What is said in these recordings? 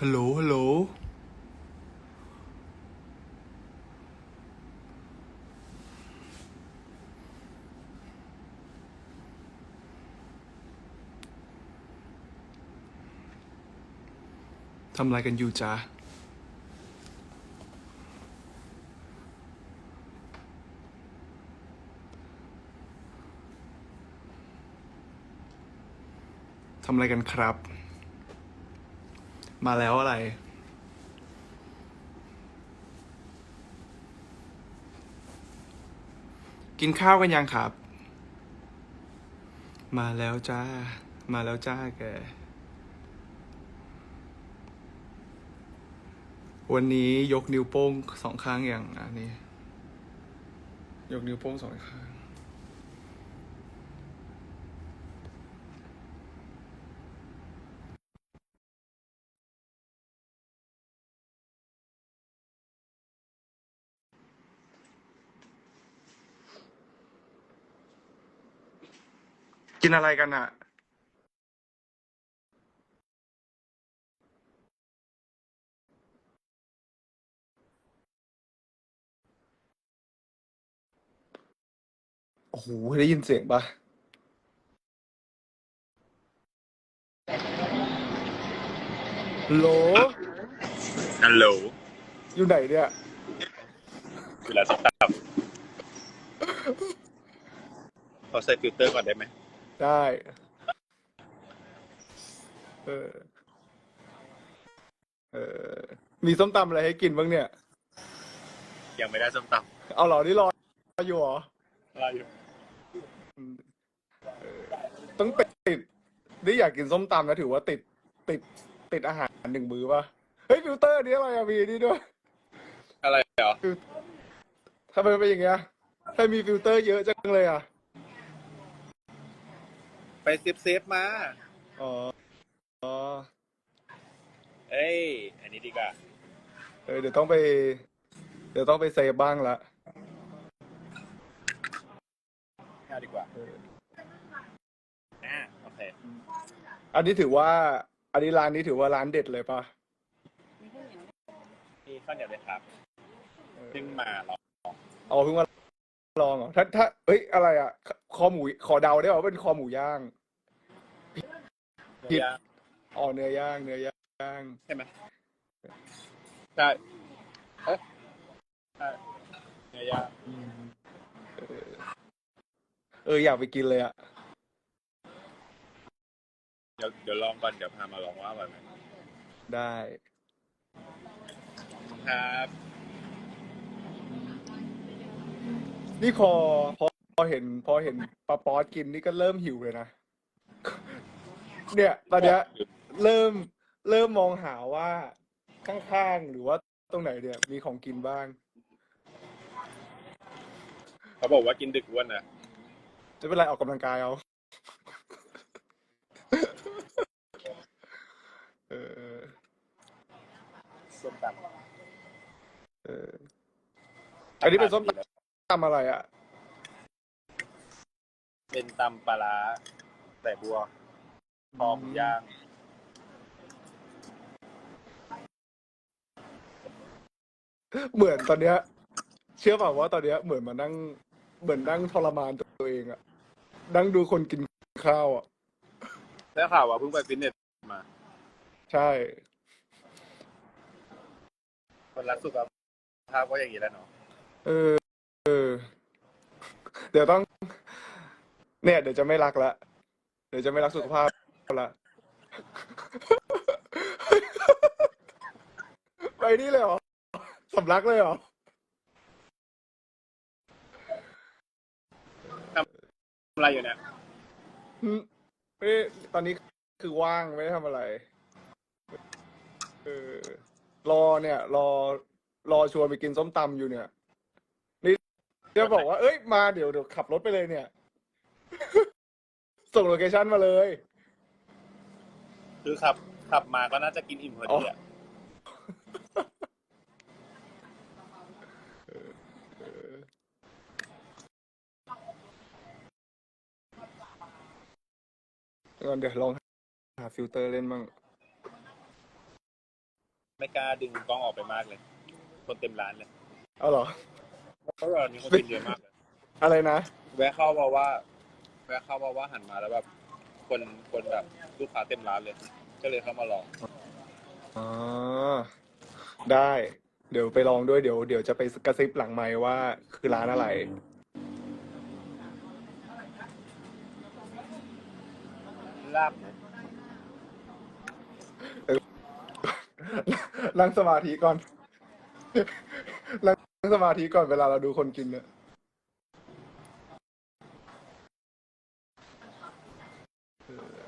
ฮัลโหล ฮัลโหล ทำอะไรกันอยู่จ๊ะทำอะไรกันครับ มาแล้วอะไร กินข้าวกันยังครับ มาแล้วจ้า มาแล้วจ้าแก วันนี้ยกนิ้วโป้งสองข้างอย่างอันนี้ ยกนิ้วโป้งสองข้าง กินอะไรกันอะโอ้โหได้ยินเสียงปะโหลฮัลโหลอยู่ไหนเนี่ยเวลาสักตับขอใส่ฟิลเตอร์ก่อนได้ไหม ได้ เออ เออ มีส้มตำอะไรให้กินบ้างเนี่ย ยังไม่ได้ส้มตเอาเหรอนี่รออยู่เหรอำอะไรอยู่อืมเออต้องติดนี่อยากกินส้มตำนะถือว่าติด ติด ติดอาหารหนึ่งมื้อป่ะ เฮ้ยฟิลเตอร์นี่อะไรอะมีนี่ด้วย อะไรเหรอทำไมมันเป็นอย่างเงี้ยทำไมมีฟิลเตอร์เยอะจังเลยอะ ไปเซฟเซฟมา อ๋อ อ๋อ เอ้ย อันนี้ดีกว่า เออเดี๋ยวต้องไป เดี๋ยวต้องไปเซฟบ้างละเอาดีกว่าเอออ่าโอเค อันนี้ถือว่า อันนี้ร้านนี้ถือว่าร้านเด็ดเลยป่ะนี่ข้าวเหนียวเลยครับเออซึ่งมาหรอเอาเพิ่งมา ลองเหรอถ้าถ้าเอ้ยอะไรอะ คอหมูขอเดาได้ป่าเป็นคอหมูย่างผิดอ๋อเนื้อย่าง เนื้อย่างใช่ไหมใช่เอ๊ะใช่เนื้อย่างอืมเออเอออยากไปกินเลยอะเดี๋ยวเดี๋ยวลองก่อนเดี๋ยวพามาลองว่าอร่อยไหมได้ครับ นี่พอพอพอเห็น พอเห็นปลาป๊อตกินนี่ก็เริ่มหิวเลยนะ เนี่ยตอนเนี้ยเริ่มเริ่มมองหาว่าข้างๆหรือว่าตรงไหนเนี่ย มีของกินบ้าง เขาบอกว่ากินดึกอ้วนนะจะเป็นไรออกกำลังกายเอา เออ ส้มตเออำอันนี้เป็นส้มตำอะไรอะ เป็นตำปลาร้าแต่บัวคอหมูย่างเหมือนตอนเนี้ย เชื่อเปล่าว่าตอนเนี้ยเหมือนมานั่งเหมือนนั่งทรมานตัวเองอะนั่งดูคนกินข้าวอะได้ข่าวว่าเพิ่งไปฟิตเนสมา ใช่ คนรักสุขภาพก็อย่างนี้แหล้วเนาะ เออ เออ เดี๋ยวต้อง เนี่ย เดี๋ยวจะไม่รักละ เดี๋ยวจะไม่รักสุขภาพละ ไปนี่เลยเหรอสำลักเลยเหรอ ทำอะไรอยู่เนี่ยอืมไม่ได้ตอนนี้คือว่างไม่ได้ทำอะไร เออ รอเนี่ย รอ รอชวนไปกินส้มตำอยู่เนี่ยนี่ จะบอกว่าเอ้ยมาเดี๋ยวเดี๋ยวขับรถไปเลยเนี่ย ส่งโลเคชั่นมาเลย คือขับขับมาก็น่าจะกินอิ่มพอดีอะงั้นเดี๋ยวลองหาฟิลเตอร์เล่นบ้างไม่กล้าดึงกล้องออกไปมากเลย คนเต็มร้านเลย เอาเหรอ เพราะว่ามีคนกินเยอะมากเลยอะไรนะ แวะเข้ามาว่า แวะเข้ามาว่าหันมาแล้วแบบคนคนแบบลูกค้าเต็มร้านเลย ก็เลยเข้ามาลองอ๋อได้ เดี๋ยวไปลองด้วยเดี๋ยวเดี๋ยวจะไปกระซิบหลังไมค์ว่าคือร้านอะไร ลาบนั่งสมาธิก่อนนั่ง สมาธิก่อนเวลาเราดูคนกินเนี่ย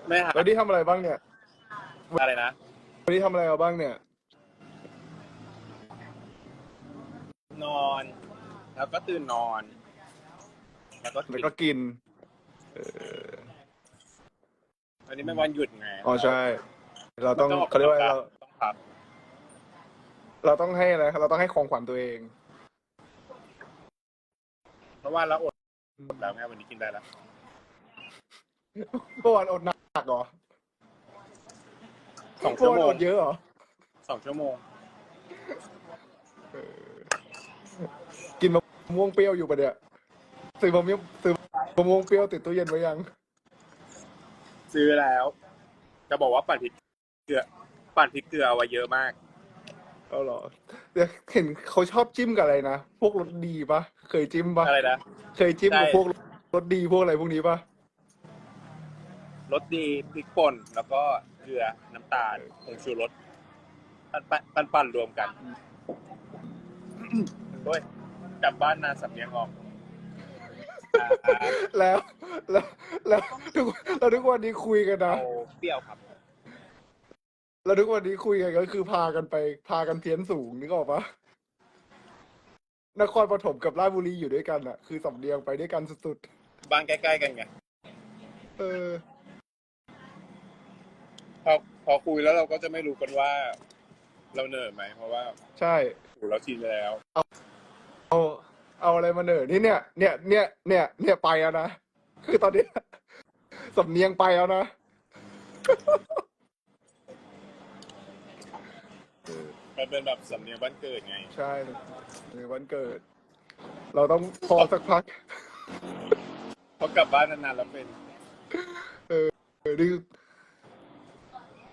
ไม่หาแล้วนี่ทำอะไรบ้างเนี่ย อะไรนะ วันนี้ทำอะไรมาบ้างเนี่ย นอน แล้วก็ตื่นนอน แล้วก็แล้วกินก็กิน เอออันนี้ไม่วันหยุดไงอ๋อใช่ เราต้องมันเขาเรียกว่าเราต้องพักเราต้องให้อะไรเราต้องให้ของขวัญตัวเองเพ ราะว่าเราอดแล้วไงวันนี้กินได้แล้วเมื่อวานอดหนักเหรอสองชั่วโมเมื่องวานอดเยอะเหรอสองชั่วโมงเออกินมะม่วงเปรี้ยวอยู่ปะเนี่ยซื้อมะม่วงซื้อมะม่วงเปรี้ยวติดตู้เย็นไว้ยัง ซื้อแล้ว จะบอกว่าปั่นพริกเกลือ ปั่นพริกเกลือเอาไว้เยอะมากเอาเหรอ เดี๋ยวเห็นเขาชอบจิ้มกับอะไรนะ พวกรสดีปะเคยจิ้มปะอะไรนะ เคยจิ้มกับใช่ พวกรสดีพวกอะไรพวกนี้ปะรสดีพริกป่นแล้วก็เกลือน้ำตาลผงชูรสปั่นปั่นปั่นปั่นรวมกันโอ้ยกลับบ้านนานสำเนียงออกอ่าแล้วแล้วแล้วทุกแล้วทุกวันนี้คุยกันนะเอาเปรี้ยวครับ แล้วทุกวันนี้คุยกันก็คือพากันไป พากันเพี้ยนสูงนึกออกปะนครปฐมกับราชบุรีอยู่ด้วยกันอะคือสำเนียงไปด้วยกันสุดบ้านใกล้ๆกันไงๆเออ พอพอคุยแล้วเราก็จะไม่รู้กันว่า เราเหนื่อยไหมเพราะว่าใช่หูเราชินไปแล้ว เอาเอาอะไรมาเหนอนี่เนี่ยเนี่ยเนี่ยเนี่ยเนี่ยไปแล้วนะ คือตอนนี้ สำเนียงไปแล้วนะ มันเป็นแบบสำเนียงบ้านเกิดไง ใช่ในวันเกิด เราต้องพอสักพักพอกลับบ้านนานๆแล้วเป็น เออนี่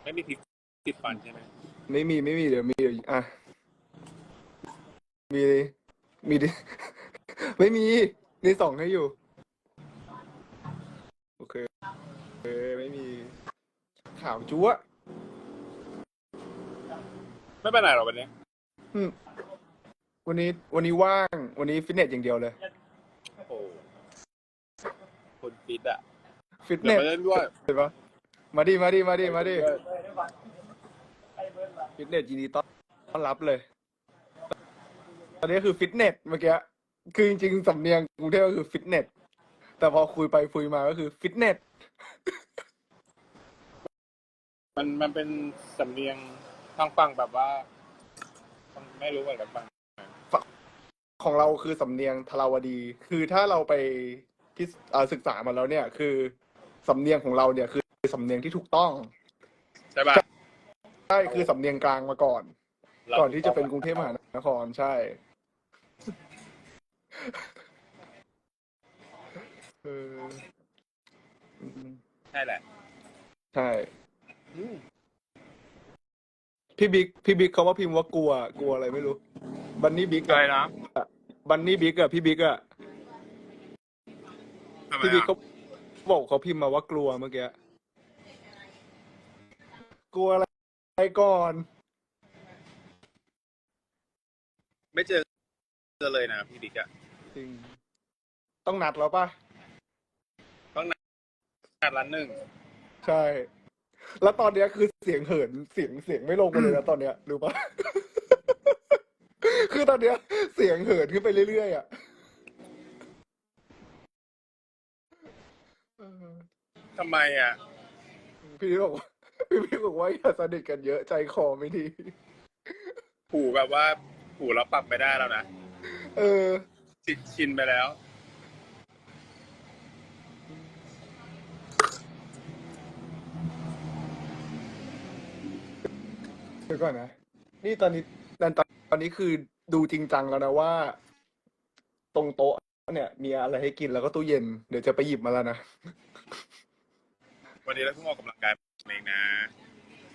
ไม่มีพริกติดฟันใช่ไหมไม่มีไม่มีเดี๋ยวมีเดี๋ยวอะ มีมีดิ ไม่มีนี่ส่องให้อยู่ โอเคโอเคไม่มีข่าวจั๊ว ไม่เป็นไรหรอกวันนี้ อืมวันนี้วันนี้ว่าง วันนี้ฟิตเนสอย่างเดียวเลย โอ้โหคนฟิตอะฟิตเนเดี๋ยวสไปเล่นด้วยเห็นปะมาดิมาดิมาดิมาดิฟิตเนสยินดีต้อนรับเลย ตอนนี้คือฟิตเนสเมื่อกี้คือจริงๆสำเนียงกรุงเทพก็คือฟิตเนสแต่พอคุยไปคุยมาก็คือฟิตเนสมันมันเป็นสำเนียง ทางฟังแบบว่าไม่รู้เหมือนกันฟังของเราคือสำเนียงทราวดี คือถ้าเราไปพิสเอ่อศึกษามาแล้วเนี่ย คือสำเนียงของเราเนี่ยคือสำเนียงที่ถูกต้องใช่ป่ะใช่คือสำเนียงกลางมาก่อนราก่อนที่จะเป็นกรุงเทพมหานครใช่เอออืมใช่แหละ ใช่ พี่บิ๊กพี่บิ๊กเขาว่าพิมพ์ว่ากลัวกลัวอะไรไม่รู้ บันนี่บิ๊กอะไรนะบันนี่บิ๊กอะพี่บิ๊กอะทำไมพี่บิ๊กอะเขาบอกเขาพิมพ์มาว่ากลัวเมื่อกี้กลัวอะไรก่อน ไม่เจอเจอเลยนะพี่บิ๊กอะจริง ต้องนัดแล้วป่ะงานร้านหนึ่งใช่ แล้วตอนเนี้ยคือเสียงเหินเสียงเสียงไม่ลงมาเลยนะตอนเนี้ยรู้ปะ คือตอนเนี้ย เสียงเหินขึ้นไปเรื่อยๆอะเออทำไมอะพี่บิ๊กบอกว่าพี่บิ๊กบอกว่าอย่าสนิทกันเยอะใจคอไม่ดีหูแบบว่าหูเราปรับไม่ได้แล้วนะเออ ชินชินไปแล้ว ดี๋ยวก่อนนะ นี่ตอนนี้ตอนตอนนี้คือดูจริงจังแล้วนะว่า ตรงโต๊ะเนี่ย มีอะไรให้กินแล้วก็ตู้เย็น เดี๋ยวจะไปหยิบมาแล้วนะ วันนี้เราเพิ่งออกกำลังกายเองนะ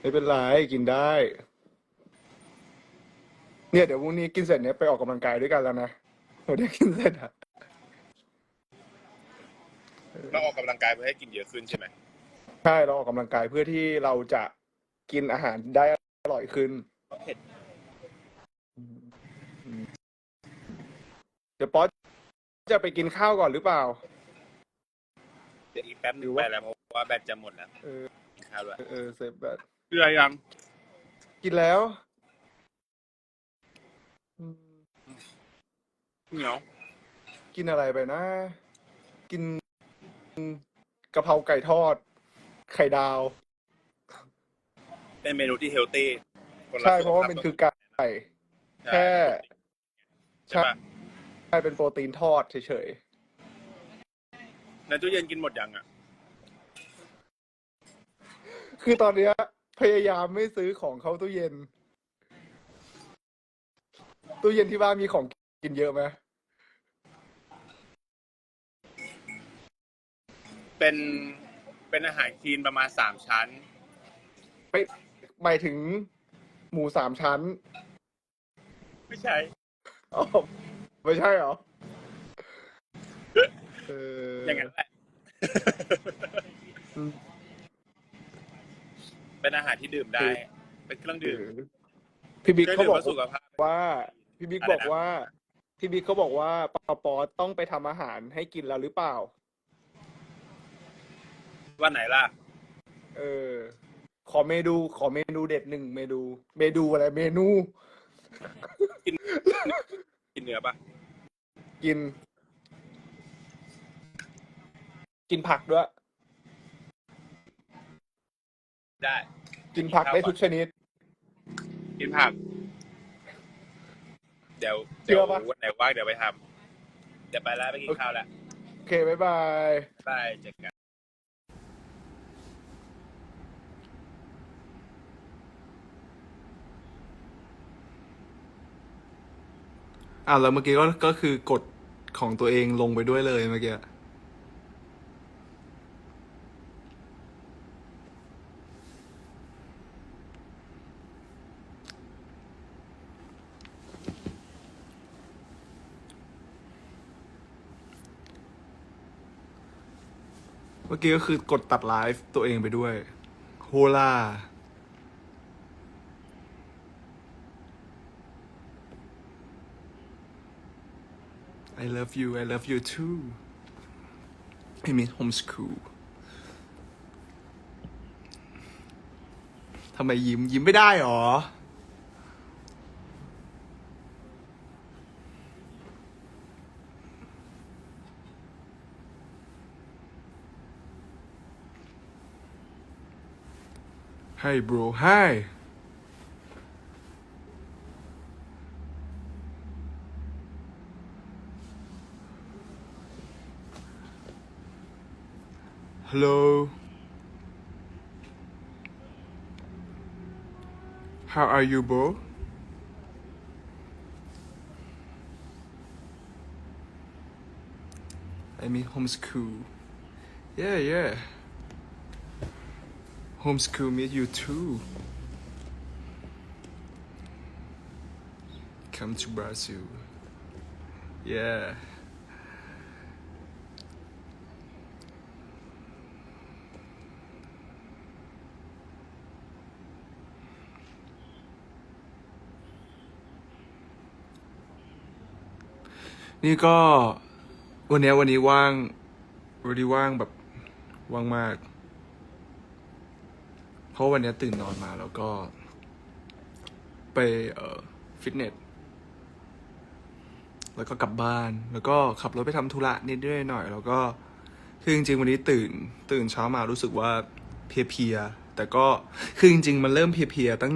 ไม่เป็นไรกินได้ เนี่ยเดี๋ยวพรุ่งนี้กินเสร็จเนี่ยไปออกกำลังกายด้วยกันแล้วนะเดี๋ยวกินเสร็จอะเราออกกำลังกายเพื่อให้กินเยอะขึ้นใช่ไหมใช่เราออกกำลังกายเพื่อที่เราจะกินอาหารได้อ ร่อยขึ้นเผ็ดเดี๋ยวป๊อตจะไปกินข้าวก่อนหรือเปล่า เดี๋ยวอีกแป๊บนึหรืงอไปว่าแล้วเพราะว่าแบตจะหมดแล้วเออกินข้าวด้วยเออเซฟแบบเกลือยัง กินแล้วอืมเหนียวกินอะไรไปนะ กินกะเพราไก่ทอด ไข่ดาว เป็นเมนูที่เฮลตี้ คนลใช่เพราะว่ามันคือไก่ใช่แค่ใช่ปะใช่เป็นโปรตีนทอดเฉยในตู้เย็นกินหมดยังอะ ๆ คือตอนเนี้ยพยายามไม่ซื้อของเข้าตู้เย็น ตู้เย็นที่บ้านมีของกินเยอะไหมเป็นเป็นอาหารคลีนประมาณสามชั้นไปหมายถึง หมูสามชั้น ไม่ใช่อ๋อไม่ใช่เหรอเออออย่างนั้นแหละ เป็นอาหารที่ดื่มได้ เป็นเครื่องดื่มพี่บิ๊กเครื่องเขาดื่มบอกเพื่อสุขภาพ ว่าพี่บิ๊กอะไรนะ บอกว่าพี่บิ๊กเขาบอกว่าปอปอต้องไปทำอาหารให้กินแล้วหรือเปล่า วันไหนล่ะ เออ ขอเมนูขอเมนูเด็ดหนึ่งเมนู เมนูอะไรเมนู กินเนื้อปะกิน กินผักด้วย ได้ กินผักได้ทุกชนิด กินผัก เดี๋ยวเชื่เดี๋ยวอปะ วันไหนว่างเดี๋ยวไปทำเดี๋ยวไปแล้วไปกินข้าวแล้วโอเค บ๊ายบาย บายเจอกัน อ่าแล้วเมื่อกี้ก็ก็คือกดของตัวเองลงไปด้วยเลยเมื่อกี้เมื่อกี้ก็คือกดตัดไลฟ์ตัวเองไปด้วย โฮล่า I love you I love you too I miss homeschool ทำไมยิ้มยิ้มไม่ได้หรอ Hi bro hi Hello. How are you, Bo? I mean, homeschool. Yeah, yeah. Homeschool meet you too. Come to Brazil. Yeah. นี่ก็วันนี้วันนี้ว่างวันนี้ว่างแบบว่างมาก เพราะวันนี้ตื่นนอนมาแล้วก็ ไปเอ่อฟิตเนสแล้วก็กลับบ้าน แล้วก็ขับรถไปทำธุระนิดด้วยหน่อย แล้วก็คือจริงๆวันนี้ตื่น ตื่นเช้ามารู้สึกว่าเพลียๆแต่ก็คือจริงๆมันเริ่มเพลียๆตั้ง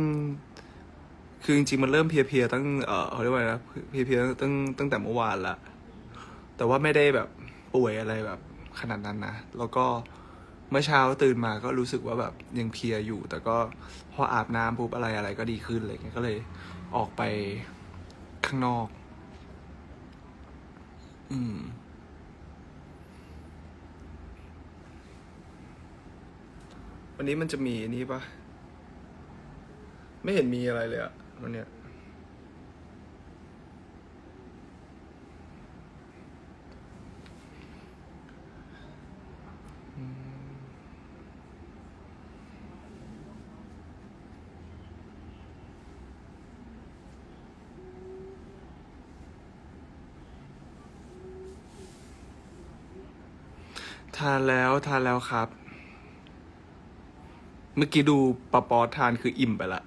คือจริงๆมันเริ่มเพลียๆตั้งเออเขาเรียกว่าอะไรนะเพลียๆตั้งตั้งแต่เมื่อวานละแต่ว่าไม่ได้แบบป่วยอะไรแบบขนาดนั้นนะ แล้วก็เมื่อเช้าตื่นมาก็รู้สึกว่าแบบยังเพลียอยู่ แต่ก็พออาบน้ำปุ๊บอะไรอะไรก็ดีขึ้นอะไรเงี้ยก็เลยออกไปข้างนอก อืมวันนี้มันจะมีนนี้ปะไม่เห็นมีอะไรเลยอะ วันเนี้ยทานแล้วทานแล้วครับ เมื่อกี้ดูปะปอทานคืออิ่มไปละ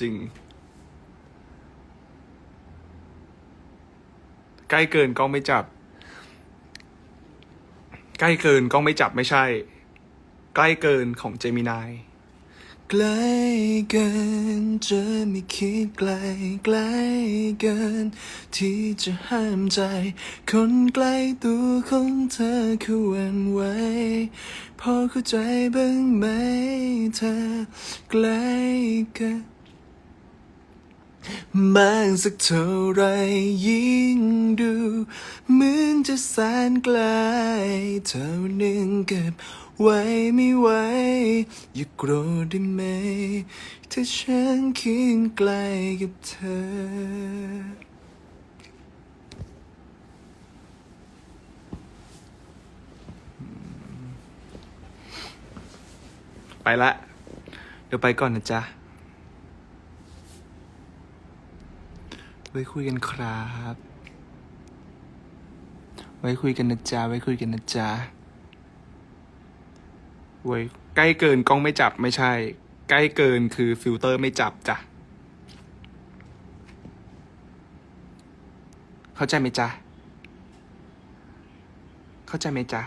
จริง ใกล้เกินกล้องไม่จับ ใกล้เกินกล้องไม่จับไม่ใช่ ใกล้เกินของเจมินายใกล้เกินจะไม่คิดไกลใกล้เกิน ที่จะห้ามใจ คนใกล้ตัวของเธอคือวันไหวพอเข้าใจบ้างไหมเธอใกล้เกิน มากสักเท่าไรยิ่งดูเหมือนจะแสนไกลเท่านึงเก็บไว้ไม่ไหวอย่าโกรธได้ไหม ถ้าฉันเคียงไกลกับเธอไปละ เดี๋ยวไปก่อนนะจ๊ะ ไว้คุยกันครับ ไว้คุยกันนะจ๊ะ ไว้คุยกันนะจ๊ะ ไว้ใกล้เกินกล้องไม่จับไม่ใช่ ใกล้เกินคือฟิลเตอร์ไม่จับจ้ะ เข้าใจไหมจ๊ะ เข้าใจไหมจ๊ะ